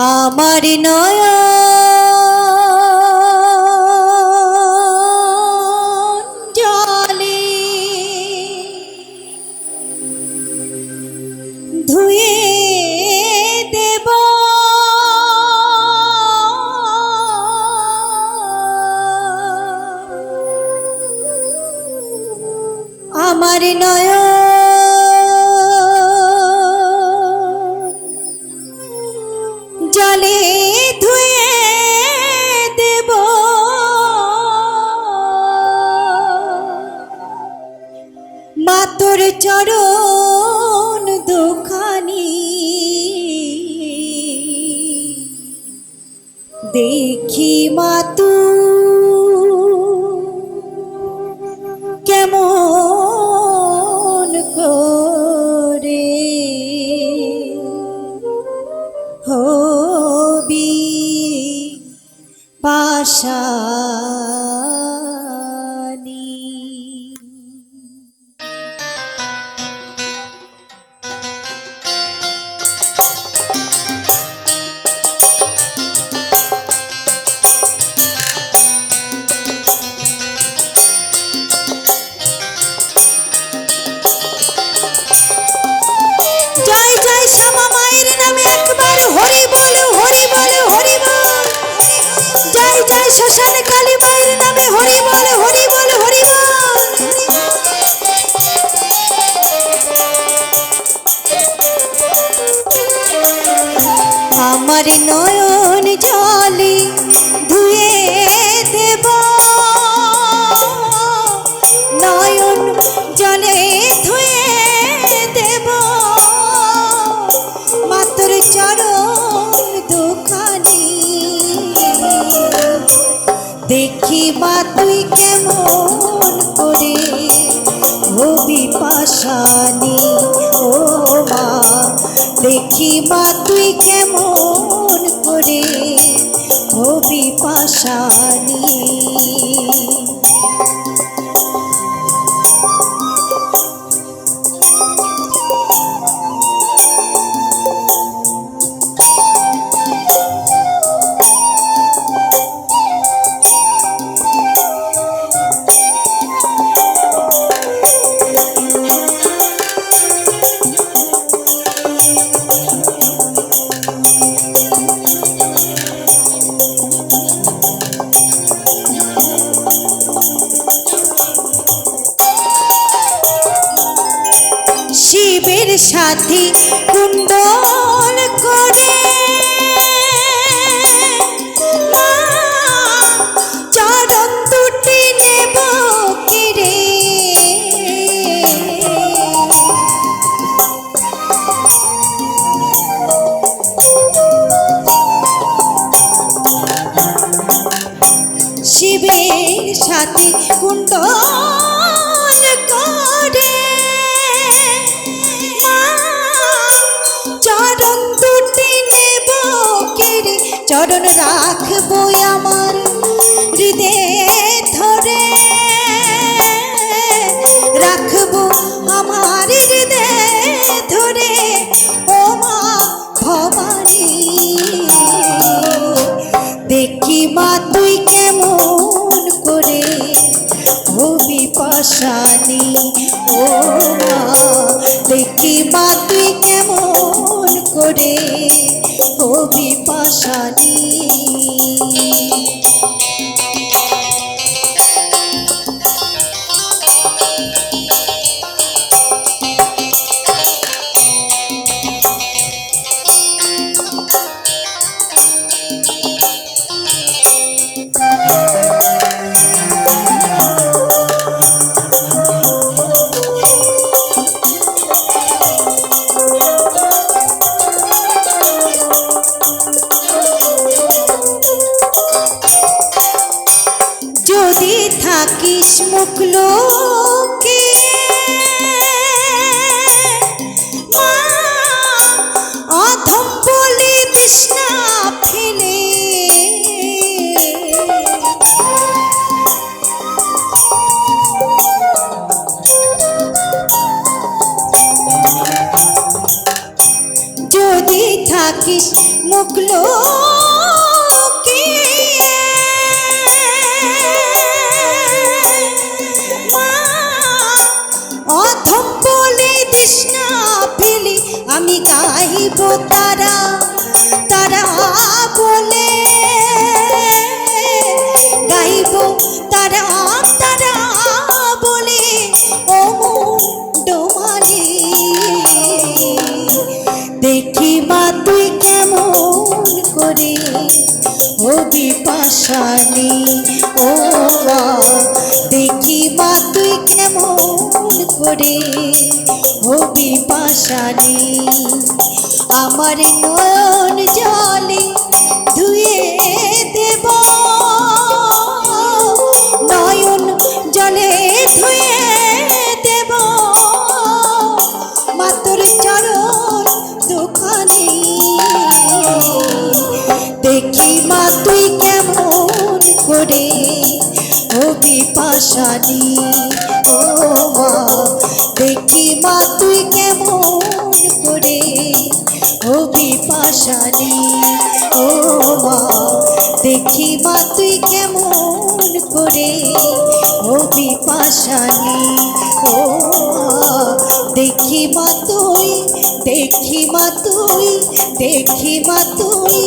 আমার নয়ন জলে ধুয়ে দেব। আমার নয়ন চরণ দোকানি দেখি মাতু কেমন করে হবি পাশানি শ্মশান কালী মায়ের নামে হরি বল হরি বল হরি বল। আমার নয়ন জলে ধুয়ে দেব। নয়ন জলে দেখি মা তুই কেমন করে? হবি পাশানি, ও মা, দেখিবা তুই কেমন করে? হবি পাশানি। শিবের সাথে কুণ্ডল করে। চরণ দুটি নেব কিরে শিবের সাথে কুণ্ডল চরণ রাখব আমার হৃদয়ে ধরে। রাখব আমার হৃদয়ে ধরে। ও মা ভবানী, দেখি মা তুই কেমন করে হবি পাশানি। ও মা, দেখি মা তুই কেমন করে হবি কি অথম বলে তৃষ্ণা ফেলি আমি গাইব তারা পাশানি ও দেখি বা তুই কেমন করে হবি পাশানি। আমার নয়ন জলে ধুয়ে দেব। পাশানি ও দেখি মা, তুই কেমন করে হবি পাশানি ও মা, দেখি মা, তুই কেমন করে হবি পাশানি ও দেখি মা, তুই, দেখি মা, তুই, দেখি মা, তুই